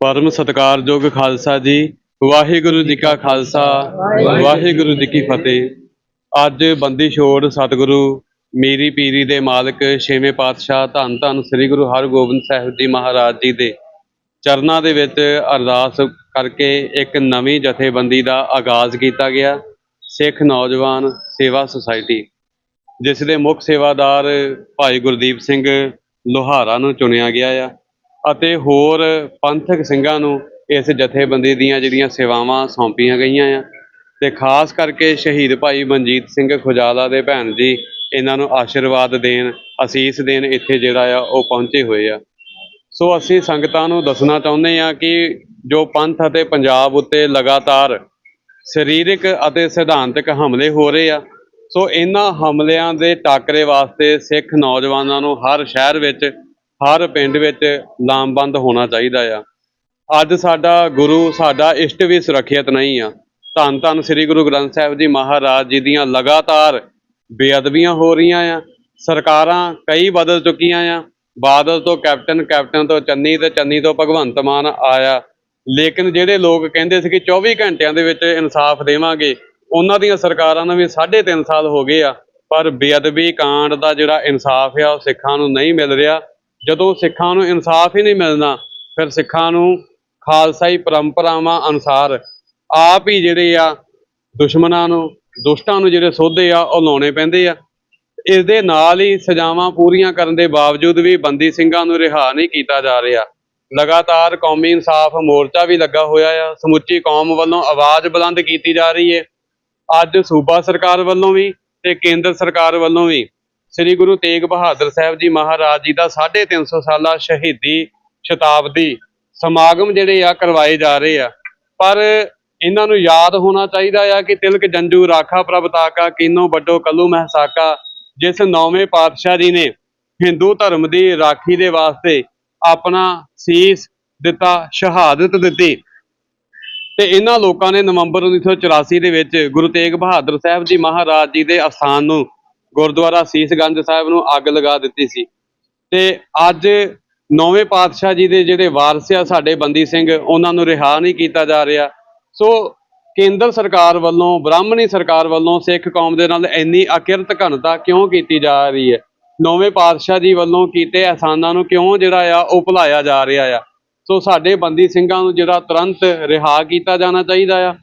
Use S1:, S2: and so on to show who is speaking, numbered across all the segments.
S1: ਪਰਮ ਸਤਿਕਾਰਯੋਗ ਖਾਲਸਾ ਜੀ, ਵਾਹਿਗੁਰੂ ਜੀ ਕਾ ਖਾਲਸਾ, ਵਾਹਿਗੁਰੂ ਜੀ ਕੀ ਫਤਿਹ। ਅੱਜ ਬੰਦੀ ਛੋੜ ਸਤਿਗੁਰੂ ਮੀਰੀ ਪੀਰੀ ਦੇ ਮਾਲਕ ਛੇਵੇਂ ਪਾਤਸ਼ਾਹ ਧੰਨ ਧੰਨ ਸ੍ਰੀ ਗੁਰੂ ਹਰਗੋਬਿੰਦ ਸਾਹਿਬ ਜੀ ਮਹਾਰਾਜ ਜੀ ਦੇ ਚਰਨਾਂ ਦੇ ਵਿੱਚ ਅਰਦਾਸ ਕਰਕੇ ਇੱਕ ਨਵੀਂ ਜਥੇਬੰਦੀ ਦਾ ਆਗਾਜ਼ ਕੀਤਾ ਗਿਆ, ਸਿੱਖ ਨੌਜਵਾਨ ਸੇਵਾ ਸੁਸਾਇਟੀ, ਜਿਸ ਦੇ ਮੁੱਖ ਸੇਵਾਦਾਰ ਭਾਈ ਗੁਰਦੀਪ ਸਿੰਘ ਲੋਹਾਰਾ ਨੂੰ ਚੁਣਿਆ ਗਿਆ ਆ। ਅਤੇ ਹੋਰ ਪੰਥਕ ਸਿੰਘਾਂ ਨੂੰ ਇਸ ਜਥੇਬੰਦੀ ਦੀਆਂ ਜਿਹੜੀਆਂ ਸੇਵਾਵਾਂ ਸੌਂਪੀਆਂ ਗਈਆਂ ਆ। ਤੇ ਖਾਸ ਕਰਕੇ ਸ਼ਹੀਦ ਭਾਈ ਮਨਜੀਤ ਸਿੰਘ ਖੁਜਾਲਾ ਦੇ ਭੈਣ ਜੀ, ਇਹਨਾਂ ਨੂੰ ਆਸ਼ੀਰਵਾਦ ਦੇਣ, ਅਸੀਸ ਦੇਣ ਇੱਥੇ ਜਿਹੜਾ ਆ, ਉਹ ਪਹੁੰਚੇ ਹੋਏ ਆ। ਸੋ ਅਸੀਂ ਸੰਗਤਾਂ ਨੂੰ ਦੱਸਣਾ ਚਾਹੁੰਦੇ ਹਾਂ ਕਿ ਜੋ ਪੰਥ ਅਤੇ ਪੰਜਾਬ ਉੱਤੇ ਲਗਾਤਾਰ ਸਰੀਰਕ ਅਤੇ ਸਿਧਾਂਤਕ ਹਮਲੇ ਹੋ ਰਹੇ ਆ, ਸੋ ਇਹਨਾਂ ਹਮਲਿਆਂ ਦੇ ਟਾਕਰੇ ਵਾਸਤੇ ਸਿੱਖ ਨੌਜਵਾਨਾਂ ਨੂੰ ਹਰ ਸ਼ਹਿਰ ਵਿੱਚ ਹਰ ਪਿੰਡ ਵਿੱਚ ਲਾਮਬੰਦ ਹੋਣਾ ਚਾਹੀਦਾ ਆ। ਅੱਜ ਸਾਡਾ ਗੁਰੂ, ਸਾਡਾ ਇਸ਼ਟ ਵੀ ਸੁਰੱਖਿਅਤ ਨਹੀਂ ਆ। ਧੰਨ ਧੰਨ ਸ੍ਰੀ ਗੁਰੂ ਗ੍ਰੰਥ ਸਾਹਿਬ ਜੀ ਮਹਾਰਾਜ ਜੀ ਦੀਆਂ ਲਗਾਤਾਰ ਬੇਅਦਬੀਆਂ ਹੋ ਰਹੀਆਂ ਆ। ਸਰਕਾਰਾਂ ਕਈ ਬਦਲ ਚੁੱਕੀਆਂ ਆ। ਬਾਦਲ ਤੋਂ ਕੈਪਟਨ ਕੈਪਟਨ ਤੋਂ ਚੰਨੀ ਤੇ ਚੰਨੀ ਤੋਂ ਭਗਵੰਤ ਮਾਨ ਆਇਆ। ਲੇਕਿਨ ਜਿਹੜੇ ਲੋਕ ਕਹਿੰਦੇ ਸੀ ਕਿ 24 ਘੰਟਿਆਂ ਦੇ ਵਿੱਚ ਇਨਸਾਫ ਦੇਵਾਂਗੇ, ਉਹਨਾਂ ਦੀਆਂ ਸਰਕਾਰਾਂ ਨੂੰ ਵੀ 3.5 ਸਾਲ ਹੋ ਗਏ ਆ। ਪਰ ਬੇਅਦਬੀ ਕਾਂਡ ਦਾ ਜਿਹੜਾ ਇਨਸਾਫ ਆ, ਉਹ ਸਿੱਖਾਂ ਨੂੰ ਨਹੀਂ ਮਿਲ ਰਿਹਾ। ਜਦੋਂ ਸਿੱਖਾਂ ਨੂੰ ਇਨਸਾਫ ਹੀ ਨਹੀਂ ਮਿਲਣਾ, ਫਿਰ ਸਿੱਖਾਂ ਨੂੰ ਖਾਲਸਾਈ ਪਰੰਪਰਾਵਾਂ ਅਨੁਸਾਰ ਆਪ ਹੀ ਜਿਹੜੇ ਆ, ਦੁਸ਼ਮਣਾਂ ਨੂੰ, ਦੁਸ਼ਟਾਂ ਨੂੰ ਜਿਹੜੇ ਸੋਧੇ ਆ, ਉਹ ਲਾਉਣੇ ਪੈਂਦੇ ਆ। ਇਸ ਦੇ ਨਾਲ ਹੀ ਸਜ਼ਾਵਾਂ ਪੂਰੀਆਂ ਕਰਨ ਦੇ ਬਾਵਜੂਦ ਵੀ ਬੰਦੀ ਸਿੰਘਾਂ ਨੂੰ ਰਿਹਾ ਨਹੀਂ ਕੀਤਾ ਜਾ ਰਿਹਾ। ਲਗਾਤਾਰ ਕੌਮੀ ਇਨਸਾਫ ਮੋਰਚਾ ਵੀ ਲੱਗਾ ਹੋਇਆ ਆ। ਸਮੁੱਚੀ ਕੌਮ ਵੱਲੋਂ ਆਵਾਜ਼ ਬੁਲੰਦ ਕੀਤੀ ਜਾ ਰਹੀ ਹੈ ਅੱਜ ਸੂਬਾ ਸਰਕਾਰ ਵੱਲੋਂ ਵੀ ਤੇ ਕੇਂਦਰ ਸਰਕਾਰ ਵੱਲੋਂ ਵੀ ਸ੍ਰੀ ਗੁਰੂ ਤੇਗ ਬਹਾਦਰ ਸਾਹਿਬ ਜੀ ਮਹਾਰਾਜ ਜੀ ਦਾ 350 ਸਾਲਾ ਸ਼ਹੀਦੀ ਸ਼ਤਾਬਦੀ ਸਮਾਗਮ ਜਿਹੜੇ ਆ ਕਰਵਾਏ ਜਾ ਰਹੇ ਆ। ਪਰ ਇਹਨਾਂ ਨੂੰ ਯਾਦ ਹੋਣਾ ਚਾਹੀਦਾ ਆ ਕਿ ਤਿਲਕ ਜੰਜੂ, ਰਾਖਾ ਪ੍ਰਭ ਤਾਕਾ ਕੀਨੋ ਵੱਡੋ ਕੱਲੂ ਮਹਿਸਾਕਾ, ਜਿਸ ਨੌਵੇਂ ਪਾਤਸ਼ਾਹ ਜੀ ਨੇ ਹਿੰਦੂ ਧਰਮ ਦੀ ਰਾਖੀ ਦੇ ਵਾਸਤੇ ਆਪਣਾ ਸੀਸ ਦਿੱਤਾ, ਸ਼ਹਾਦਤ ਦਿੱਤੀ। ਤੇ ਇਹਨਾਂ ਲੋਕਾਂ ਨੇ ਨਵੰਬਰ 1984 ਦੇ ਵਿੱਚ ਗੁਰੂ ਤੇਗ ਬਹਾਦਰ ਸਾਹਿਬ ਜੀ ਮਹਾਰਾਜ ਜੀ ਦੇ ਅਸਥਾਨ ਨੂੰ ਗੁਰਦੁਆਰਾ ਸੀਸਗੰਜ ਸਾਹਿਬ ਨੂੰ ਅੱਗ ਲਗਾ ਦਿੱਤੀ ਸੀ। ਤੇ ਅੱਜ ਨੌਵੇਂ ਪਾਤਸ਼ਾਹ ਜੀ ਦੇ ਜਿਹੜੇ ਵਾਰਸ ਆ ਸਾਡੇ ਬੰਦੀ ਸਿੰਘ, ਉਹਨਾਂ ਨੂੰ ਰਿਹਾ ਨਹੀਂ ਕੀਤਾ ਜਾ ਰਿਹਾ। ਸੋ ਕੇਂਦਰ ਸਰਕਾਰ ਵੱਲੋਂ, ਬ੍ਰਾਹਮਣੀ ਸਰਕਾਰ ਵੱਲੋਂ ਸਿੱਖ ਕੌਮ ਦੇ ਨਾਲ ਇੰਨੀ ਅਕਿਰਤ ਘਣਤਾ ਕਿਉਂ ਕੀਤੀ ਜਾ ਰਹੀ ਹੈ? ਨੌਵੇਂ ਪਾਤਸ਼ਾਹ ਜੀ ਵੱਲੋਂ ਕੀਤੇ ਅਹਿਸਾਨਾਂ ਨੂੰ ਕਿਉਂ ਜਿਹੜਾ ਆ ਉਹ ਭੁਲਾਇਆ ਜਾ ਰਿਹਾ ਆ? ਸੋ ਸਾਡੇ ਬੰਦੀ ਸਿੰਘਾਂ ਨੂੰ ਜਿਹੜਾ ਤੁਰੰਤ ਰਿਹਾ ਕੀਤਾ ਜਾਣਾ ਚਾਹੀਦਾ ਆ।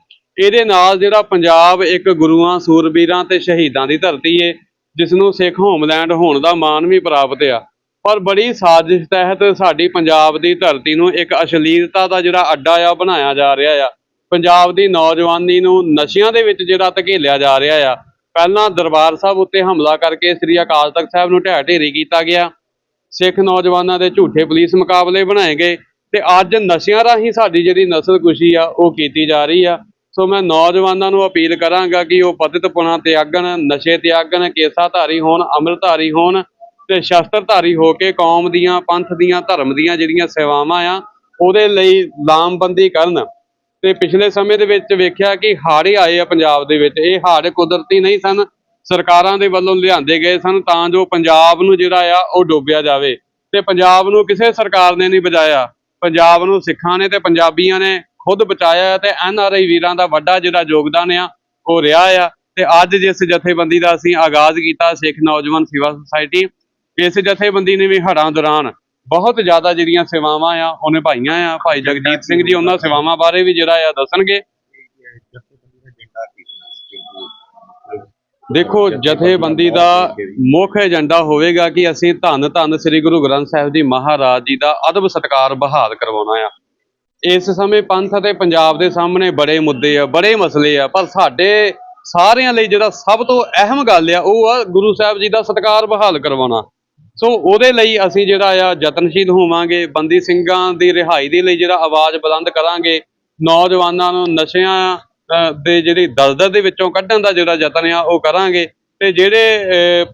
S1: ਇਹਦੇ ਨਾਲ ਜਿਹੜਾ ਪੰਜਾਬ ਇੱਕ ਗੁਰੂਆਂ, ਸੂਰਬੀਰਾਂ ਤੇ ਸ਼ਹੀਦਾਂ ਦੀ ਧਰਤੀ ਏ ਜਿਸ ਨੂੰ ਸਿੱਖ ਹੋਮਲੈਂਡ ਹੋਣ ਦਾ ਮਾਣ ਵੀ ਪ੍ਰਾਪਤ ਆ। ਪਰ ਬੜੀ ਸਾਜ਼ਿਸ਼ ਤਹਿਤ ਸਾਡੀ ਪੰਜਾਬ ਦੀ ਧਰਤੀ ਨੂੰ ਇੱਕ ਅਸ਼ਲੀਲਤਾ ਦਾ ਜਿਹੜਾ ਅੱਡਾ ਆ ਬਣਾਇਆ ਜਾ ਰਿਹਾ ਆ। ਪੰਜਾਬ ਦੀ ਨੌਜਵਾਨੀ ਨੂੰ ਨਸ਼ਿਆਂ ਦੇ ਵਿੱਚ ਜਿਹੜਾ ਧਕੇਲਿਆ ਜਾ ਰਿਹਾ ਆ। ਪਹਿਲਾਂ ਦਰਬਾਰ ਸਾਹਿਬ ਉੱਤੇ ਹਮਲਾ ਕਰਕੇ ਸ੍ਰੀ ਅਕਾਲ ਤਖਤ ਸਾਹਿਬ ਨੂੰ ਢਹਿ ਢੇਰੀ ਕੀਤਾ ਗਿਆ। ਸਿੱਖ ਨੌਜਵਾਨਾਂ ਦੇ ਝੂਠੇ ਪੁਲਿਸ ਮੁਕਾਬਲੇ ਬਣਾਏ ਗਏ ਤੇ ਅੱਜ ਨਸ਼ਿਆਂ ਰਾਹੀਂ ਸਾਡੀ ਜਿਹੜੀ ਨਸਲਕੁਸ਼ੀ ਆ, ਉਹ ਕੀਤੀ ਜਾ ਰਹੀ ਆ। ਸੋ ਮੈਂ ਨੌਜਵਾਨਾਂ ਨੂੰ ਅਪੀਲ ਕਰਾਂਗਾ ਕਿ ਉਹ ਪਤਿਤਪੁਣਾ ਤਿਆਗਣ, ਨਸ਼ੇ ਤਿਆਗਣ ਕੇਸਾ ਧਾਰੀ ਹੋਣ, ਅੰਮ੍ਰਿਤਧਾਰੀ ਹੋਣ ਤੇ ਸ਼ਸਤਰਧਾਰੀ ਹੋ ਕੇ ਕੌਮ ਦੀਆਂ, ਪੰਥ ਦੀਆਂ, ਧਰਮ ਦੀਆਂ ਜਿਹੜੀਆਂ ਸੇਵਾਵਾਂ ਆ, ਉਹਦੇ ਲਈ ਲਾਮਬੰਦੀ ਕਰਨ। ਤੇ ਪਿਛਲੇ ਸਮੇਂ ਦੇ ਵਿੱਚ ਵੇਖਿਆ ਕਿ ਹਾੜੇ ਆਏ ਆ ਪੰਜਾਬ ਦੇ ਵਿੱਚ। ਇਹ ਹਾੜ ਕੁਦਰਤੀ ਨਹੀਂ ਸਨ, ਸਰਕਾਰਾਂ ਦੇ ਵੱਲੋਂ ਲਿਆਂਦੇ ਗਏ ਸਨ ਤਾਂ ਜੋ ਪੰਜਾਬ ਨੂੰ ਜਿਹੜਾ ਆ, ਉਹ ਡੋਬਿਆ ਜਾਵੇ। ਤੇ ਪੰਜਾਬ ਨੂੰ ਕਿਸੇ ਸਰਕਾਰ ਨੇ ਨਹੀਂ ਬਚਾਇਆ ਪੰਜਾਬ ਨੂੰ ਸਿੱਖਾਂ ਨੇ ਤੇ ਪੰਜਾਬੀਆਂ ਨੇ ਖੁਦ ਬਚਾਇਆ ਤੇ ਐਨ ਆਰ ਆਈ ਵੀਰਾਂ ਦਾ ਵੱਡਾ ਜਿਹੜਾ ਯੋਗਦਾਨ ਆ, ਉਹ ਰਿਹਾ ਆ। ਤੇ ਅੱਜ ਜਿਸ ਜਥੇਬੰਦੀ ਦਾ ਅਸੀਂ ਆਗਾਜ਼ ਕੀਤਾ, ਸਿੱਖ ਨੌਜਵਾਨ ਸੇਵਾ ਸੁਸਾਇਟੀ, ਇਸ ਜਥੇਬੰਦੀ ਨੇ ਵੀ ਹੜ੍ਹਾਂ ਦੌਰਾਨ ਬਹੁਤ ਜ਼ਿਆਦਾ ਜਿਹੜੀਆਂ ਸੇਵਾਵਾਂ ਆ, ਉਹ ਨਿਭਾਈਆਂ ਆ। ਭਾਈ ਜਗਜੀਤ ਸਿੰਘ ਜੀ, ਉਹਨਾਂ ਸੇਵਾਵਾਂ ਬਾਰੇ ਵੀ ਜਿਹੜਾ ਆ, ਦੱਸਣਗੇ। ਦੇਖੋ, ਜਥੇਬੰਦੀ ਦਾ ਮੁੱਖ ਏਜੰਡਾ ਹੋਵੇਗਾ ਕਿ ਅਸੀਂ ਧੰਨ ਧੰਨ ਸ੍ਰੀ ਗੁਰੂ ਗ੍ਰੰਥ ਸਾਹਿਬ ਜੀ ਮਹਾਰਾਜ ਜੀ ਦਾ ਅਦਬ ਸਤਕਾਰ ਬਹਾਲ ਕਰਵਾਉਣਾ ਆ। ਇਸ ਸਮੇਂ ਪੰਥ ਅਤੇ ਪੰਜਾਬ ਦੇ ਸਾਹਮਣੇ ਬੜੇ ਮੁੱਦੇ ਆ ਬੜੇ ਮਸਲੇ ਆ ਪਰ ਸਾਡੇ ਸਾਰਿਆਂ ਲਈ ਜਿਹੜਾ ਸਭ ਤੋਂ ਅਹਿਮ ਗੱਲ ਆ ਉਹ ਆ ਗੁਰੂ ਸਾਹਿਬ ਜੀ ਦਾ ਸਤਕਾਰ ਬਹਾਲ ਕਰਵਾਉਣਾ। ਸੋ ਉਹਦੇ ਲਈ ਅਸੀਂ ਜਿਹੜਾ ਆ ਯਤਨਸ਼ੀਲ ਹੋਵਾਂਗੇ ਬੰਦੀ ਸਿੰਘਾਂ ਦੀ ਰਿਹਾਈ ਦੇ ਲਈ ਜਿਹੜਾ ਆਵਾਜ਼ ਬੁਲੰਦ ਕਰਾਂਗੇ ਨੌਜਵਾਨਾਂ ਨੂੰ ਨਸ਼ਿਆਂ ਦੇ ਜਿਹੜੀ ਦਲਦਲ ਦੇ ਵਿੱਚੋਂ ਕੱਢਣ ਦਾ ਜਿਹੜਾ ਯਤਨ ਆ ਉਹ ਕਰਾਂਗੇ ਤੇ ਜਿਹੜੇ ਅਹ,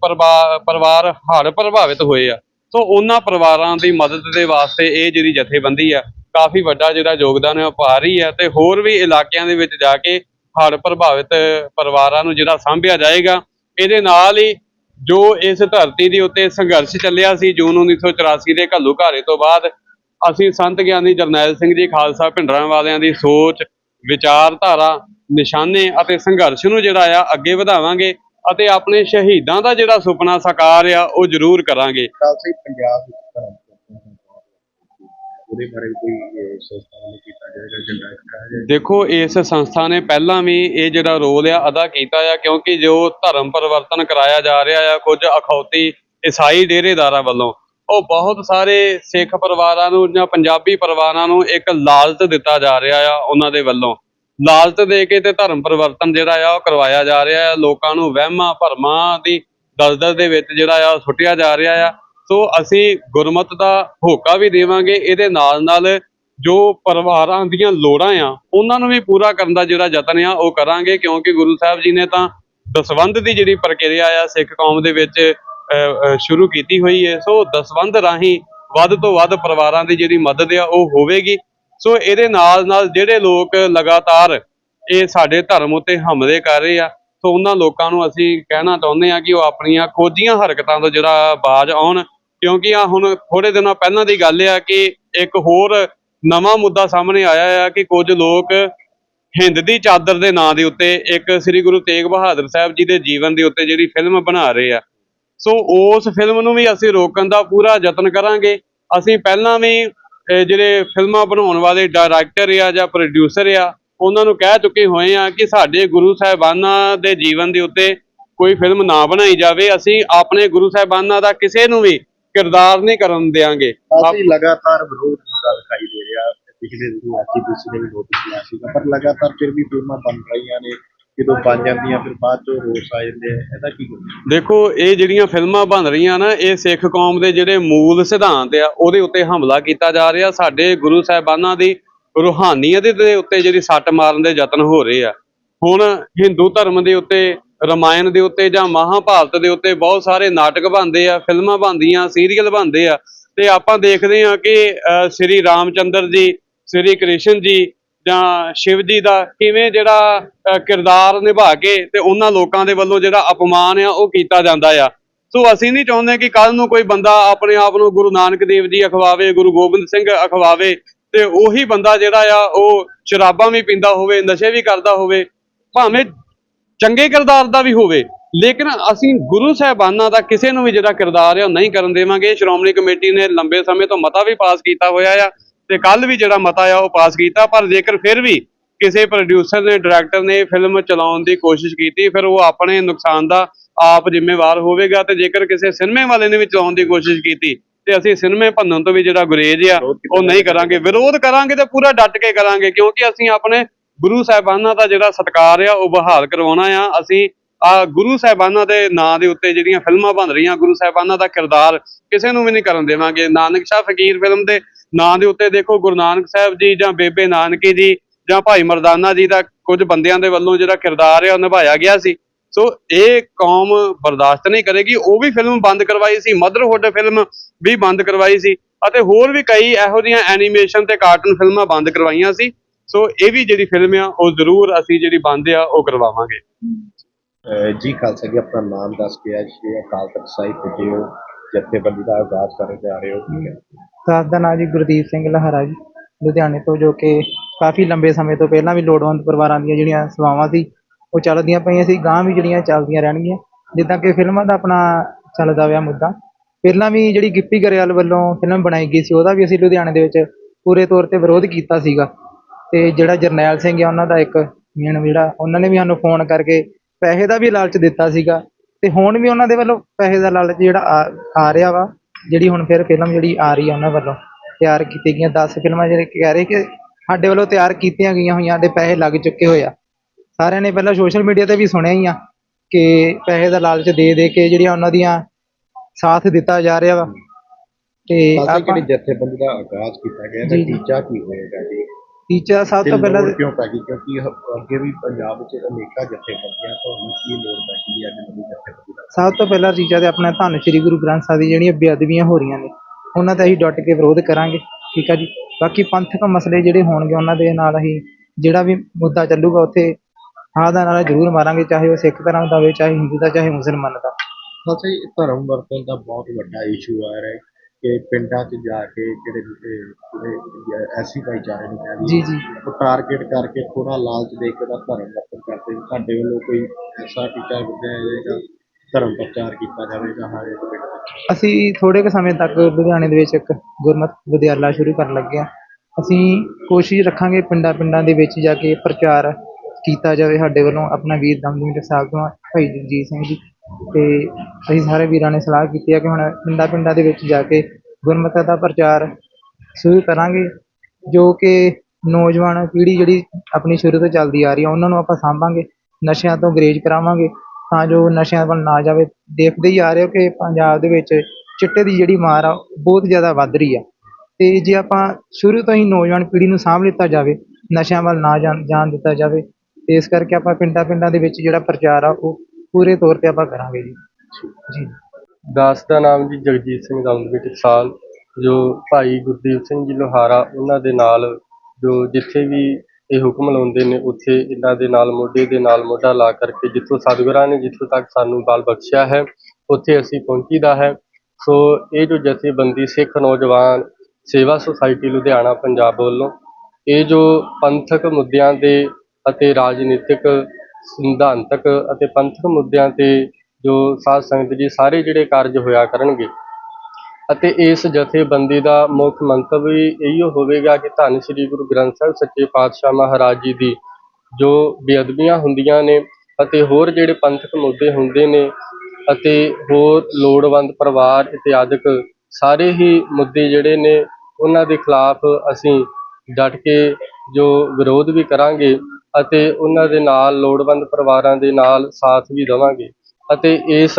S1: ਪਰਿਵਾਰ ਹੜ੍ਹ ਪ੍ਰਭਾਵਿਤ ਹੋਏ ਆ ਸੋ ਉਹਨਾਂ ਪਰਿਵਾਰਾਂ ਦੀ ਮਦਦ ਦੇ ਵਾਸਤੇ ਇਹ ਜਿਹੜੀ ਜਥੇਬੰਦੀ ਆ, ਕਾਫੀ ਵੱਡਾ ਜਿਹੜਾ ਯੋਗਦਾਨ ਹੈ, ਉਹ ਪਾ ਰਹੀ ਹੈ ਤੇ ਹੋਰ ਵੀ ਇਲਾਕਿਆਂ ਦੇ ਵਿੱਚ ਜਾ ਕੇ ਹੜ੍ਹ ਪ੍ਰਭਾਵਿਤ ਪਰਿਵਾਰਾਂ ਨੂੰ ਜਿਹੜਾ ਸਾਂਭਿਆ ਜਾਏਗਾ, ਇਹਦੇ ਨਾਲ ਹੀ ਜੋ ਇਸ ਧਰਤੀ ਦੇ ਉੱਤੇ ਸੰਘਰਸ਼ ਚੱਲਿਆ ਸੀ ਜੂਨ 1984 ਦੇ ਘੱਲੂ ਘਾਰੇ ਤੋਂ ਬਾਅਦ, ਅਸੀਂ ਸੰਤ ਗਿਆਨੀ ਜਰਨੈਲ ਸਿੰਘ ਜੀ, ਖਾਲਸਾ ਭਿੰਡਰਾਂ ਵਾਲਿਆਂ ਦੀ ਸੋਚ, ਵਿਚਾਰਧਾਰਾ, ਨਿਸ਼ਾਨੇ ਅਤੇ ਸੰਘਰਸ਼ ਨੂੰ ਜਿਹੜਾ ਆ ਅੱਗੇ ਵਧਾਵਾਂਗੇ। ਅਤੇ ਆਪਣੇ ਸ਼ਹੀਦਾਂ ਦਾ ਜਿਹੜਾ ਸੁਪਨਾ ਸਾਕਾਰ ਆ ਉਹ ਜ਼ਰੂਰ ਕਰਾਂਗੇ।
S2: ਖਾਲਸਾ ਪੰਜਾਬ ਵਿੱਚ ਧਰਮ ਉਹਦੇ ਬਾਰੇ ਕੋਈ ਇਹ ਸੰਸਥਾ ਵੱਲੋਂ ਕੀਤਾ ਜਾਏਗਾ ਏਜੰਡਾ ਰੱਖਿਆ ਜਾਏਗਾ
S1: ਦੇਖੋ ਇਸ ਸੰਸਥਾ ਨੇ ਪਹਿਲਾਂ ਵੀ ਇਹ ਜਿਹੜਾ ਰੋਲ ਆ ਅਦਾ ਕੀਤਾ ਆ ਕਿਉਂਕਿ ਜੋ ਧਰਮ ਪਰਿਵਰਤਨ ਕਰਾਇਆ ਜਾ ਰਿਹਾ ਆ ਕੁਝ ਅਖੌਤੀ ਈਸਾਈ ਡੇਰੇਦਾਰਾਂ ਵੱਲੋਂ ਉਹ ਬਹੁਤ ਸਾਰੇ ਸਿੱਖ ਪਰਿਵਾਰਾਂ ਨੂੰ ਜਾਂ ਪੰਜਾਬੀ ਪਰਿਵਾਰਾਂ ਨੂੰ ਇੱਕ ਲਾਲਚ ਦਿੱਤਾ ਜਾ ਰਿਹਾ ਆ ਉਹਨਾਂ ਦੇ ਵੱਲੋਂ। ਲਾਲਚ ਦੇ ਕੇ ਤੇ ਧਰਮ ਪਰਿਵਰਤਨ ਜਿਹੜਾ ਆ ਉਹ ਕਰਵਾਇਆ ਜਾ ਰਿਹਾ ਆ। ਲੋਕਾਂ ਨੂੰ ਵਹਿਮਾਂ ਭਰਮਾਂ ਦੀ ਦਲਦਲ ਦੇ ਵਿੱਚ ਜਿਹੜਾ ਆ ਸੁੱਟਿਆ ਜਾ ਰਿਹਾ ਆ। ਸੋ ਅਸੀਂ ਗੁਰਮਤ ਦਾ ਹੋਕਾ ਵੀ ਦੇਵਾਂਗੇ। ਇਹਦੇ ਨਾਲ ਨਾਲ ਜੋ ਪਰਿਵਾਰਾਂ ਦੀਆਂ ਲੋੜਾਂ ਆ ਉਹਨਾਂ ਨੂੰ ਵੀ ਪੂਰਾ ਕਰਨ ਦਾ ਜਿਹੜਾ ਯਤਨ ਆ ਉਹ ਕਰਾਂਗੇ। ਕਿਉਂਕਿ ਗੁਰੂ ਸਾਹਿਬ ਜੀ ਨੇ ਤਾਂ ਦਸਵੰਧ ਦੀ ਜਿਹੜੀ ਪ੍ਰਕਿਰਿਆ ਆ ਸਿੱਖ ਕੌਮ ਦੇ ਵਿੱਚ ਅ, ਸ਼ੁਰੂ ਕੀਤੀ ਹੋਈ ਹੈ ਸੋ ਦਸਵੰਧ ਰਾਹੀਂ ਵੱਧ ਤੋਂ ਵੱਧ ਪਰਿਵਾਰਾਂ ਦੀ ਜਿਹੜੀ ਮਦਦ ਆ ਉਹ ਹੋਵੇਗੀ। ਸੋ ਇਹਦੇ ਨਾਲ ਨਾਲ ਜਿਹੜੇ ਲੋਕ ਲਗਾਤਾਰ ਇਹ ਸਾਡੇ ਧਰਮ ਉੱਤੇ ਹਮਲੇ ਕਰ ਰਹੇ ਆ, ਸੋ ਉਹਨਾਂ ਲੋਕਾਂ ਨੂੰ ਅਸੀਂ ਕਹਿਣਾ ਚਾਹੁੰਦੇ ਆ ਕਿ ਉਹ ਆਪਣੀਆਂ ਖੋਜੀਆਂ ਹਰਕਤਾਂ ਤੋਂ ਜਿਹੜਾ ਬਾਜ ਆਉਣ, ਕਿਉਂਕਿ ਆ ਹੁਣ ਥੋੜੇ ਦਿਨਾਂ ਪਹਿਲਾਂ ਦੀ ਗੱਲ ਆ ਕਿ ਇੱਕ ਹੋਰ ਨਵਾਂ ਮੁੱਦਾ ਸਾਹਮਣੇ ਆਇਆ ਆ ਕਿ ਕੁਝ ਲੋਕ ਹਿੰਦ ਦੀ ਚਾਦਰ ਦੇ ਨਾਂ ਦੇ ਉੱਤੇ ਇੱਕ ਸ੍ਰੀ ਗੁਰੂ ਤੇਗ ਬਹਾਦਰ ਸਾਹਿਬ ਜੀ ਦੇ ਜੀਵਨ ਦੇ ਉੱਤੇ ਜਿਹੜੀ ਫਿਲਮ ਬਣਾ ਰਹੇ ਆ। ਸੋ ਉਸ ਫਿਲਮ ਨੂੰ ਵੀ ਅਸੀਂ ਰੋਕਣ ਦਾ ਪੂਰਾ ਯਤਨ ਕਰਾਂਗੇ। ਅਸੀਂ ਪਹਿਲਾਂ ਵੀ ਜਿਹੜੇ ਫਿਲਮਾਂ ਬਣਾਉਣ ਵਾਲੇ ਡਾਇਰੈਕਟਰ ਆ ਜਾਂ ਪ੍ਰੋਡਿਊਸਰ ਆ, ਉਹਨਾਂ ਨੂੰ ਕਹਿ ਚੁੱਕੇ ਹੋਏ ਆ ਕਿ ਸਾਡੇ ਗੁਰੂ ਸਾਹਿਬਾਨਾਂ ਦੇ ਜੀਵਨ ਦੇ ਉੱਤੇ ਕੋਈ ਫਿਲਮ ਨਾ ਬਣਾਈ ਜਾਵੇ। ਅਸੀਂ ਆਪਣੇ ਗੁਰੂ ਸਾਹਿਬਾਨਾਂ ਦਾ ਕਿਸੇ ਨੂੰ ਵੀ ਕਿਰਦਾਰ ਨਹੀਂ ਕਰਨ ਦੇਵਾਂਗੇ
S2: ਖਾਲਸਾ ਲਗਾਤਾਰ ਵਿਰੋਧ ਹੁੰਦਾ ਦਿਖਾਈ ਦੇ ਰਿਹਾ ਪਿਛਲੇ ਦਿਨ ਐਚਪੀਸੀ ਨੇ ਵੀ ਨੋਟਿਸ ਲਿਆ ਪਰ ਲਗਾਤਾਰ ਫਿਰ ਵੀ ਫਿਲਮਾਂ ਬਣ ਰਹੀਆਂ ਨੇ। ਜਦੋਂ ਬਣ ਜਾਂਦੀਆਂ ਫਿਰ ਬਾਅਦ ਚੋਂ ਰੋਸ ਆ ਜਾਂਦੇ ਆ। ਇਹਦਾ ਕੀ ਕਰੀਏ
S1: ਦੇਖੋ ਇਹ ਜਿਹੜੀਆਂ ਫਿਲਮਾਂ ਬਣ ਰਹੀਆਂ ਨਾ ਇਹ ਸਿੱਖ ਕੌਮ ਦੇ ਜਿਹੜੇ ਮੂਲ ਸਿਧਾਂਤ ਆ ਉਹਦੇ ਉੱਤੇ ਹਮਲਾ ਕੀਤਾ ਜਾ ਰਿਹਾ। ਸਾਡੇ ਗੁਰੂ ਸਾਹਿਬਾਨਾਂ ਦੀ ਰੂਹਾਨੀਅਤ ਦੇ ਉੱਤੇ ਜਿਹੜੀ ਸੱਟ ਮਾਰਨ ਦੇ ਯਤਨ ਹੋ ਰਹੇ ਆ। ਹੁਣ ਹਿੰਦੂ ਧਰਮ ਦੇ ਉੱਤੇ ਰਮਾਇਣ ਦੇ ਉੱਤੇ ਜਾਂ ਮਹਾਭਾਰਤ ਦੇ ਉੱਤੇ ਬਹੁਤ ਸਾਰੇ ਨਾਟਕ ਬਣਦੇ ਆ ਫਿਲਮਾਂ ਬਣਦੀਆਂ ਸੀਰੀਅਲ ਬਣਦੇ ਆ। ਤੇ ਆਪਾਂ ਦੇਖਦੇ ਆ ਕਿ ਅਹ, ਸ੍ਰੀ ਰਾਮਚੰਦਰ ਜੀ ਸ੍ਰੀ ਕ੍ਰਿਸ਼ਨ ਜੀ ਜਾਂ ਸ਼ਿਵ ਜੀ ਦਾ ਕਿਵੇਂ ਜਿਹੜਾ ਕਿਰਦਾਰ ਨਿਭਾ ਕੇ ਤੇ ਉਹਨਾਂ ਲੋਕਾਂ ਦੇ ਵੱਲੋਂ ਜਿਹੜਾ ਅਪਮਾਨ ਆ ਉਹ ਕੀਤਾ ਜਾਂਦਾ ਆ। ਸੋ ਅਸੀਂ ਨਹੀਂ ਚਾਹੁੰਦੇ ਕਿ ਕੱਲ ਨੂੰ ਕੋਈ ਬੰਦਾ ਆਪਣੇ ਆਪ ਨੂੰ ਗੁਰੂ ਨਾਨਕ ਦੇਵ ਜੀ ਅਖਵਾਵੇ, ਗੁਰੂ ਗੋਬਿੰਦ ਸਿੰਘ ਅਖਵਾਵੇ ਤੇ ਉਹੀ ਬੰਦਾ ਜਿਹੜਾ ਆ ਉਹ ਸ਼ਰਾਬਾਂ ਵੀ ਪੀਂਦਾ ਹੋਵੇ, ਨਸ਼ੇ ਵੀ ਕਰਦਾ ਹੋਵੇ, ਭਾਵੇਂ ਚੰਗੇ ਕਿਰਦਾਰ ਦਾ ਵੀ ਹੋਵੇ, ਲੇਕਿਨ ਅਸੀਂ ਗੁਰੂ ਸਾਹਿਬਾਨਾਂ ਦਾ ਕਿਸੇ ਨੂੰ ਵੀ ਜਿਹੜਾ ਕਿਰਦਾਰ ਹੈ ਉਹ ਨਹੀਂ ਕਰਨ ਦੇਵਾਂਗੇ। ਸ਼੍ਰੋਮਣੀ ਕਮੇਟੀ ਨੇ ਲੰਬੇ ਸਮੇਂ ਤੋਂ ਮਤਾ ਵੀ ਪਾਸ ਕੀਤਾ ਹੋਇਆ ਆ ਤੇ ਕੱਲ ਵੀ ਜਿਹੜਾ ਮਤਾ ਆ ਉਹ ਪਾਸ ਕੀਤਾ, ਪਰ ਜੇਕਰ ਫਿਰ ਵੀ ਕਿਸੇ ਪ੍ਰੋਡਿਊਸਰ ਨੇ ਡਾਇਰੈਕਟਰ ਨੇ ਫਿਲਮ ਚਲਾਉਣ ਦੀ ਕੋਸ਼ਿਸ਼ ਕੀਤੀ, ਫਿਰ ਉਹ ਆਪਣੇ ਨੁਕਸਾਨ ਦਾ ਆਪ ਜ਼ਿੰਮੇਵਾਰ ਹੋਵੇਗਾ ਤੇ ਜੇਕਰ ਕਿਸੇ ਸਿਨੇਮੇ ਵਾਲੇ ਨੇ ਵੀ ਚਲਾਉਣ ਦੀ ਕੋਸ਼ਿਸ਼ ਕੀਤੀ ਤੇ ਅਸੀਂ ਸਿਨੇਮੇ ਭੰਨਣ ਤੋਂ ਵੀ ਜਿਹੜਾ ਗੁਰੇਜ਼ ਆ, ਉਹ ਨਹੀਂ ਕਰਾਂਗੇ। ਵਿਰੋਧ ਕਰਾਂਗੇ ਤੇ ਪੂਰਾ ਡਟ ਕੇ ਕਰਾਂਗੇ, ਕਿਉਂਕਿ ਅਸੀਂ ਆਪਣੇ ਗੁਰੂ ਸਾਹਿਬਾਨਾਂ ਦਾ ਜਿਹੜਾ ਸਤਿਕਾਰ ਆ, ਉਹ ਬਹਾਲ ਕਰਵਾਉਣਾ ਆ। ਅਸੀਂ ਆ ਗੁਰੂ ਸਾਹਿਬਾਨਾਂ ਦੇ ਨਾਂ ਦੇ ਉੱਤੇ ਜਿਹੜੀਆਂ ਫਿਲਮਾਂ ਬਣ ਰਹੀਆਂ, ਗੁਰੂ ਸਾਹਿਬਾਨਾਂ ਦਾ ਕਿਰਦਾਰ ਕਿਸੇ ਨੂੰ ਵੀ ਨਹੀਂ ਕਰਨ ਦੇਵਾਂਗੇ। ਨਾਨਕ ਸ਼ਾਹ ਫਕੀਰ ਫਿਲਮ ਦੇ ਨਾਂ ਦੇ ਉੱਤੇ ਦੇਖੋ ਗੁਰੂ ਨਾਨਕ ਸਾਹਿਬ ਜੀ ਜਾਂ ਬੇਬੇ ਨਾਨਕੀ ਜੀ ਜਾਂ ਭਾਈ ਮਰਦਾਨਾ ਜੀ ਦਾ ਕੁਝ ਬੰਦਿਆਂ ਦੇ ਵੱਲੋਂ ਜਿਹੜਾ ਕਿਰਦਾਰ ਆ, ਉਹ ਨਿਭਾਇਆ ਗਿਆ ਸੀ। ਸੋ ਇਹ ਕੌਮ ਬਰਦਾਸ਼ਤ ਨਹੀਂ ਕਰੇਗੀ, ਉਹ ਵੀ ਫਿਲਮ ਬੰਦ ਕਰਵਾਈ ਸੀ ਮਦਰਹੁੱਡ ਫਿਲਮ ਵੀ ਬੰਦ ਕਰਵਾਈ ਸੀ ਅਤੇ ਹੋਰ ਵੀ ਕਈ ਇਹੋ ਜਿਹੀਆਂ ਐਨੀਮੇਸ਼ਨ ਤੇ ਕਾਰਟੂਨ ਫਿਲਮਾਂ ਬੰਦ ਕਰਵਾਈਆਂ ਸੀ। ਸੋ ਇਹ ਵੀ ਜਿਹੜੀ ਫਿਲਮ ਆ, ਉਹ ਜ਼ਰੂਰ ਅਸੀਂ ਜਿਹੜੀ ਬੰਦ ਆ, ਉਹ ਕਰਵਾਵਾਂਗੇ।
S2: ਜੀ ਖਾਲਸਾ ਜੀ, ਆਪਣਾ ਨਾਮ ਦੱਸ ਕੇ ਅੱਜ ਸ਼੍ਰੀ ਅਕਾਲ ਤਖਤ ਸਾਹਿਬ ਪੁੱਜੇ ਹੋ ਜਥੇਬੰਦੀ ਦਾ ਆਗਾਜ਼ ਕਰਨ ਜਾ ਰਹੇ ਹੋ। ਕੀ
S3: ਦਾ ਨਾਂ ਜੀ ਗੁਰਦੀਪ ਸਿੰਘ ਲਹਰਾ ਜੀ, ਲੁਧਿਆਣੇ ਤੋਂ, ਜੋ ਕਿ ਕਾਫੀ ਲੰਬੇ ਸਮੇਂ ਤੋਂ ਪਹਿਲਾਂ ਵੀ ਲੋੜਵੰਦ ਪਰਿਵਾਰਾਂ ਦੀਆਂ ਜਿਹੜੀਆਂ ਸੇਵਾਵਾਂ ਸੀ, ਉਹ ਚੱਲਦੀਆਂ ਪਈਆਂ ਸੀ ਗਾਂ ਵੀ ਜਿਹੜੀਆਂ ਚੱਲਦੀਆਂ ਰਹਿਣਗੀਆਂ, ਜਿੱਦਾਂ ਕਿ ਫਿਲਮਾਂ ਦਾ ਆਪਣਾ ਚੱਲਦਾ ਹੋਇਆ ਮੁੱਦਾ। ਪਹਿਲਾਂ ਵੀ ਜਿਹੜੀ ਗਿੱਪੀ ਗਰੇਵਾਲ ਵੱਲੋਂ ਫਿਲਮ ਬਣਾਈ ਗਈ ਸੀ, ਉਹਦਾ ਵੀ ਅਸੀਂ ਲੁਧਿਆਣੇ ਦੇ ਵਿੱਚ ਪੂਰੇ ਤੌਰ ਤੇ ਵਿਰੋਧ ਕੀਤਾ ਸੀਗਾ। ਤੇ ਜਿਹੜਾ ਜਰਨੈਲ ਸਿੰਘ ਆ, ਉਹਨਾਂ ਦਾ ਇੱਕ ਮੇਨ ਜਿਹੜਾ, ਉਹਨਾਂ ਨੇ ਵੀ ਸਾਨੂੰ ਫੋਨ ਕਰਕੇ ਪੈਸੇ ਦਾ ਵੀ ਲਾਲਚ ਦਿੱਤਾ ਸੀਗਾ। ਤੇ ਹੁਣ ਵੀ ਉਹਨਾਂ ਦੇ ਵੱਲੋਂ ਪੈਸੇ ਦਾ ਲਾਲਚ ਜਿਹੜਾ ਆ- ਆ ਰਿਹਾ ਵਾ ਜਿਹੜੀ ਹੁਣ ਫਿਰ ਫਿਲਮ ਜਿਹੜੀ ਆ ਰਹੀ ਆ ਉਹਨਾਂ ਵੱਲੋਂ ਤਿਆਰ ਕੀਤੀ ਗਈਆਂ 10 ਫਿਲਮਾਂ ਜਿਹੜੇ ਕਹਿ ਰਹੇ ਕਿ ਸਾਡੇ ਵੱਲੋਂ ਤਿਆਰ ਕੀਤੀਆਂ ਗਈਆਂ ਹੋਈਆਂ ਤੇ ਪੈਸੇ ਲੱਗ ਚੁੱਕੇ ਹੋਏ ਆ। ਸਾਰਿਆਂ ਨੇ ਪਹਿਲਾਂ ਸੋਸ਼ਲ ਮੀਡੀਆ ਤੇ ਵੀ ਸੁਣਿਆ ਹੀ ਆ ਕਿ ਪੈਸੇ ਦਾ ਲਾਲਚ ਦੇ ਦੇ ਕੇ ਜਿਹੜੀਆਂ ਉਹਨਾਂ ਦੀਆਂ ਸਾਥ ਦਿੱਤਾ ਜਾ ਰਿਹਾ ਵਾ। ਤੇ ਆਪਾਂ
S2: ਕਿਹੜੀ ਜਥੇਬੰਦੀ ਦਾ ਆਗਾਜ਼ ਕੀਤਾ ਗਿਆ ਤੇ। ਟੀਚਾ ਕੀ ਹੋਏਗਾ ਜੀ?
S3: ਟੀਚਰ ਸਭ
S2: ਤੇ
S3: ਪਹਿਲਾਂ
S2: ਕਿਉਂ ਪੈ ਗਈ? ਕਿਉਂਕਿ ਅੱਗੇ ਵੀ ਪੰਜਾਬ ਵਿੱਚ ਅਨੇਕਾਂ ਜਥੇਬੰਦੀਆਂ ਤੁਹਾਨੂੰ ਕੀ ਲੋੜ ਪੈ ਗਈ ਅੱਜ ਨਵੀਂ ਜਥੇਬੰਦੀ ਦਾ
S3: ਸਭ ਤੋਂ ਪਹਿਲਾਂ ਟੀਚਾ ਤੇ ਆਪਣਾ ਧੰਨ ਸ਼੍ਰੀ ਗੁਰੂ ਗ੍ਰੰਥ ਸਾਹਿਬ ਦੀ ਜਿਹੜੀਆਂ ਬੇਅਦਬੀਆਂ ਹੋ ਰਹੀਆਂ ਨੇ ਉਹਨਾਂ ਦਾ ਅਸੀਂ ਡਟ ਕੇ ਵਿਰੋਧ ਕਰਾਂਗੇ ਠੀਕ ਆ ਜੀ? ਬਾਕੀ ਪੰਥਕ ਮਸਲੇ ਜਿਹੜੇ ਹੋਣਗੇ ਉਹਨਾਂ ਦੇ ਨਾਲ ਅਸੀਂ ਜਿਹੜਾ ਵੀ ਮੁੱਦਾ ਚੱਲੂਗਾ ਉੱਥੇ ਹਾਂ ਦਾ ਨਾਲ ਜ਼ਰੂਰ ਮਾਰਾਂਗੇ ਚਾਹੇ ਉਹ ਸਿੱਖ ਧਰਮ ਦਾ ਹੋਵੇ ਚਾਹੇ ਹਿੰਦੂ ਦਾ ਚਾਹੇ ਮੁਸਲਮਾਨ ਦਾ।
S2: ਜੀ ਧਰਮ ਵਰਤਨ ਦਾ ਬਹੁਤ ਵੱਡਾ ਇਸ਼ੂ ਆ ਰਿਹਾ ਹੈ। ਕਿ ਪਿੰਡਾਂ 'ਚ ਜਾ ਕੇ ਜਿਹੜੇ ਜਿਹੜੇ ਐਸੀ ਭਾਈਚਾਰੇ ਨੂੰ ਕਹਿ
S3: ਜੀ ਜੀ।
S2: ਉਹ ਟਾਰਗੇਟ ਕਰਕੇ ਥੋੜਾ ਲਾਲਚ ਦੇ ਕੇ ਉਹਦਾ ਧਰਮ ਨਫ਼ਰਤ ਕਰਦੇ ਸਾਡੇ ਵੱਲੋਂ ਕੋਈ ਐਸਾ ਟੀਚਾ ਬਣਾਇਆ ਜਾਏਗਾ ਧਰਮ ਪ੍ਰਚਾਰ ਕੀਤਾ ਜਾਵੇਗਾ ਹਰ ਇੱਕ ਪਿੰਡ
S3: ਅਸੀਂ ਥੋੜੇ ਕੁ ਸਮੇਂ ਤੱਕ ਲੁਧਿਆਣੇ ਦੇ ਵਿੱਚ ਇੱਕ ਗੁਰਮਤ ਵਿਦਿਆਲਾ ਸ਼ੁਰੂ ਕਰਨ ਲੱਗੇ ਹਾਂ। ਅਸੀਂ ਕੋਸ਼ਿਸ਼ ਰੱਖਾਂਗੇ ਪਿੰਡਾਂ ਪਿੰਡਾਂ ਦੇ ਵਿੱਚ ਜਾ ਕੇ ਪ੍ਰਚਾਰ ਕੀਤਾ ਜਾਵੇ ਸਾਡੇ ਵੱਲੋਂ। ਆਪਣਾ ਵੀਰ ਦਮਦਮੀ ਸਾਹਿਬ ਤੋਂ ਭਾਈ ਜਗਜੀਤ ਸਿੰਘ ਜੀ। ਤੇ ਅਸੀਂ ਸਾਰੇ ਵੀਰਾਂ ਨੇ ਸਲਾਹ ਕੀਤੀ ਹੈ ਕਿ ਹੁਣ ਪਿੰਡਾਂ ਪਿੰਡਾਂ ਦੇ ਵਿੱਚ ਜਾ ਕੇ ਗੁਰਮਤਿ ਦਾ ਪ੍ਰਚਾਰ ਸ਼ੁਰੂ ਕਰਾਂਗੇ, ਜੋ ਕਿ ਨੌਜਵਾਨ ਪੀੜ੍ਹੀ ਜਿਹੜੀ ਆਪਣੀ ਸ਼ੁਰੂ ਤੋਂ ਚੱਲਦੀ ਆ ਰਹੀ ਹੈ ਉਹਨਾਂ ਨੂੰ ਆਪਾਂ ਸਾਂਭਾਂਗੇ, ਨਸ਼ਿਆਂ ਤੋਂ ਗਰੇਜ ਕਰਾਵਾਂਗੇ, ਤਾਂ ਜੋ ਨਸ਼ਿਆਂ ਵੱਲ ਨਾ ਜਾਵੇ। ਦੇਖਦੇ ਹੀ ਆ ਰਹੇ ਹੋ ਕਿ ਪੰਜਾਬ ਦੇ ਵਿੱਚ ਚਿੱਟੇ ਦੀ ਜਿਹੜੀ ਮਾਰ ਆ, ਬਹੁਤ ਜ਼ਿਆਦਾ ਵੱਧ ਰਹੀ ਆ। ਤੇ ਜੇ ਆਪਾਂ ਸ਼ੁਰੂ ਤੋਂ ਹੀ ਨੌਜਵਾਨ ਪੀੜ੍ਹੀ ਨੂੰ ਸਾਂਭ ਲਿੱਤਾ ਜਾਵੇ, ਨਸ਼ਿਆਂ ਵੱਲ ਨਾ ਜਾਣ ਜਾਣ ਦਿੱਤਾ ਜਾਵੇ, ਤੇ ਇਸ ਕਰਕੇ ਆਪਾਂ ਪਿੰਡਾਂ ਪਿੰਡਾਂ ਦੇ ਵਿੱਚ ਜਿਹੜਾ ਪ੍ਰਚਾਰ ਆ, ਉਹ ਪੂਰੇ ਤੌਰ ਤੇ ਆਪਾਂ ਕਰਾਂਗੇ ਜੀ। ਜੀ।
S4: ਦਾਸ ਦਾ ਨਾਮ ਜੀ ਜਗਜੀਤ ਸਿੰਘ ਦਮਦਮੀ ਟਕਸਾਲ ਜੋ ਭਾਈ ਗੁਰਦੀਪ ਸਿੰਘ ਜੀ ਲੋਹਾਰਾ, ਉਹਨਾਂ ਦੇ ਨਾਲ ਜੋ ਜਿੱਥੇ ਵੀ ਇਹ ਹੁਕਮ ਲਾਉਂਦੇ ਨੇ, ਉੱਥੇ ਇਹਨਾਂ ਦੇ ਨਾਲ ਮੋਢੇ ਦੇ ਨਾਲ ਮੋਢਾ ਲਾ ਕਰਕੇ ਜਿੱਥੋਂ ਸਤਿਗੁਰਾਂ ਨੇ ਜਿੱਥੋਂ ਤੱਕ ਸਾਨੂੰ ਬਲ ਬਖਸ਼ਿਆ ਹੈ, ਉੱਥੇ ਅਸੀਂ ਪਹੁੰਚੀਦਾ ਹੈ। ਸੋ ਇਹ ਜੋ ਜਥੇਬੰਦੀ ਸਿੱਖ ਨੌਜਵਾਨ ਸੇਵਾ ਸੁਸਾਇਟੀ ਲੁਧਿਆਣਾ, ਪੰਜਾਬ ਵੱਲੋਂ, ਇਹ ਜੋ ਪੰਥਕ ਮੁੱਦਿਆਂ ਦੇ ਅਤੇ ਰਾਜਨੀਤਿਕ ਸਿਧਾਂਤਕ ਅਤੇ ਪੰਥਕ ਮੁੱਦਿਆਂ ਤੇ ਜੋ ਸਾਧ ਸੰਗਤ ਜੀ ਸਾਰੇ ਜਿਹੜੇ ਕਾਰਜ ਹੋਇਆ ਕਰਨਗੇ ਅਤੇ ਇਸ ਜਥੇਬੰਦੀ ਦਾ ਮੁੱਖ ਮੰਤਵ ਵੀ ਇਹੋ ਹੋਵੇਗਾ ਕਿ ਧੰਨ ਸ੍ਰੀ ਗੁਰੂ ਗ੍ਰੰਥ ਸਾਹਿਬ ਸੱਚੇ ਪਾਤਸ਼ਾਹ ਮਹਾਰਾਜ ਜੀ ਦੀ ਜੋ ਬੇਅਦਬੀਆਂ ਹੁੰਦੀਆਂ ਨੇ ਅਤੇ ਹੋਰ ਜਿਹੜੇ ਪੰਥਕ ਮੁੱਦੇ ਹੁੰਦੇ ਨੇ ਅਤੇ ਹੋਰ ਲੋੜਵੰਦ ਪਰਿਵਾਰ ਇਤਿਆਦਿਕ ਸਾਰੇ ਹੀ ਮੁੱਦੇ ਜਿਹੜੇ ਨੇ, ਉਹਨਾਂ ਦੇ ਖਿਲਾਫ ਅਸੀਂ ਡਟ ਕੇ ਜੋ ਵਿਰੋਧ ਵੀ ਕਰਾਂਗੇ ਅਤੇ ਉਹਨਾਂ ਦੇ ਨਾਲ, ਲੋੜਵੰਦ ਪਰਿਵਾਰਾਂ ਦੇ ਨਾਲ ਸਾਥ ਵੀ ਦੇਵਾਂਗੇ। ਅਤੇ ਇਸ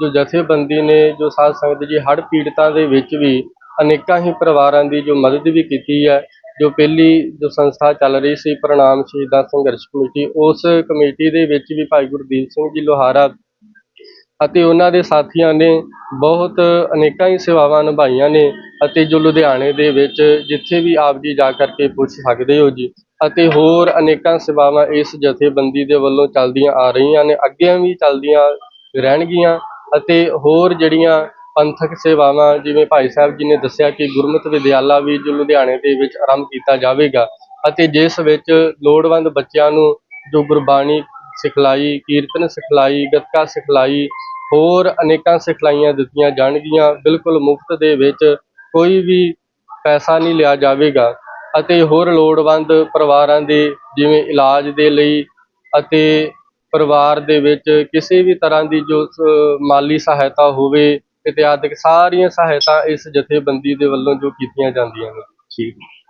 S4: ਜੋ ਜਥੇਬੰਦੀ ਨੇ, ਜੋ ਸਾਧ ਸੰਗਤ ਜੀ, ਹੜ੍ਹ ਪੀੜਤਾਂ ਦੇ ਵਿੱਚ ਵੀ ਅਨੇਕਾਂ ਹੀ ਪਰਿਵਾਰਾਂ ਦੀ ਜੋ ਮਦਦ ਵੀ ਕੀਤੀ ਹੈ, ਜੋ ਪਹਿਲੀ ਜੋ ਸੰਸਥਾ ਚੱਲ ਰਹੀ ਸੀ ਪ੍ਰਣਾਮ ਸ਼ਹੀਦਾਂ ਸੰਘਰਸ਼ ਕਮੇਟੀ, ਉਸ ਕਮੇਟੀ ਦੇ ਵਿੱਚ ਵੀ ਭਾਈ ਗੁਰਦੀਪ ਸਿੰਘ ਜੀ ਲੋਹਾਰਾ ਅਤੇ ਉਹਨਾਂ ਦੇ ਸਾਥੀਆਂ ਨੇ ਬਹੁਤ ਅਨੇਕਾਂ ਹੀ ਸੇਵਾਵਾਂ ਨਿਭਾਈਆਂ ਨੇ। ਅਤੇ ਜੋ ਲੁਧਿਆਣੇ ਦੇ ਵਿੱਚ ਜਿੱਥੇ ਵੀ ਆਪ ਜੀ ਜਾ ਕਰਕੇ ਪੁੱਛ ਸਕਦੇ ਹੋ ਜੀ, ਅਤੇ ਹੋਰ ਅਨੇਕਾਂ ਸੇਵਾਵਾਂ ਇਸ ਜਥੇਬੰਦੀ ਦੇ ਵੱਲੋਂ ਚੱਲਦੀਆਂ ਆ ਰਹੀਆਂ ਨੇ ਅੱਗੇ ਵੀ ਚੱਲਦੀਆਂ ਰਹਿਣਗੀਆਂ, ਅਤੇ ਹੋਰ ਜਿਹੜੀਆਂ ਪੰਥਕ ਸੇਵਾਵਾਂ, ਜਿਵੇਂ ਭਾਈ ਸਾਹਿਬ ਜੀ ਨੇ ਦੱਸਿਆ ਕਿ ਗੁਰਮਤਿ ਵਿਦਿਆਲਾ ਵੀ ਜੋ ਲੁਧਿਆਣੇ ਦੇ ਵਿੱਚ ਆਰੰਭ ਕੀਤਾ ਜਾਵੇਗਾ, ਅਤੇ ਜਿਸ ਵਿੱਚ ਲੋੜਵੰਦ ਬੱਚਿਆਂ ਨੂੰ ਜੋ ਗੁਰਬਾਣੀ ਸਿਖਲਾਈ, ਕੀਰਤਨ ਸਿਖਲਾਈ, ਗੱਤਕਾ ਸਿਖਲਾਈ, ਹੋਰ ਅਨੇਕਾਂ ਸਿਖਲਾਈਆਂ ਦਿੱਤੀਆਂ ਜਾਣਗੀਆਂ, ਬਿਲਕੁਲ ਮੁਫਤ ਦੇ ਵਿੱਚ ਕੋਈ ਵੀ ਪੈਸਾ ਨਹੀਂ ਲਿਆ ਜਾਵੇਗਾ ਅਤੇ ਹੋਰ ਲੋੜਵੰਦ ਪਰਿਵਾਰਾਂ ਦੇ ਜਿਵੇਂ ਇਲਾਜ ਦੇ ਲਈ ਅਤੇ ਪਰਿਵਾਰ ਦੇ ਵਿੱਚ ਕਿਸੇ ਵੀ ਤਰ੍ਹਾਂ ਦੀ ਜੋ ਮਾਲੀ ਸਹਾਇਤਾ ਹੋਵੇ ਇਤਿਆਦਿਕ ਸਾਰੀਆਂ ਸਹਾਇਤਾ ਇਸ ਜਥੇਬੰਦੀ ਦੇ ਵੱਲੋਂ ਜੋ ਕੀਤੀਆਂ ਜਾਂਦੀਆਂ ਨੇ।
S2: ਠੀਕ।